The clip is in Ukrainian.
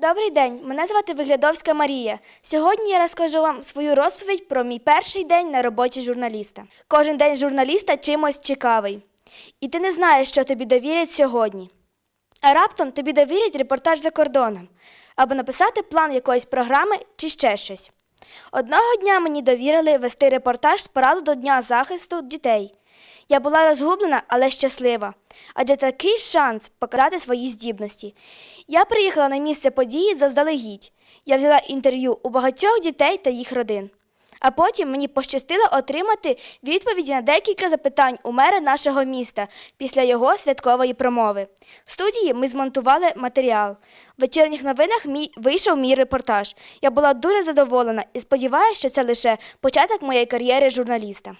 Добрий день, мене звати Виглядовська Марія. Сьогодні я розкажу вам свою розповідь про мій перший день на роботі журналіста. Кожен день журналіста чимось цікавий. І ти не знаєш, що тобі довірять сьогодні. А раптом тобі довірять репортаж за кордоном або написати план якоїсь програми чи ще щось. Одного дня мені довірили вести репортаж з параду до Дня захисту дітей. Я була розгублена, але щаслива, адже такий шанс показати свої здібності. Я приїхала на місце події заздалегідь. Я взяла інтерв'ю у багатьох дітей та їх родин. А потім мені пощастило отримати відповіді на декілька запитань у мера нашого міста після його святкової промови. В студії ми змонтували матеріал. В вечірніх новинах мій вийшов мій репортаж. Я була дуже задоволена і сподіваюся, що це лише початок моєї кар'єри журналіста.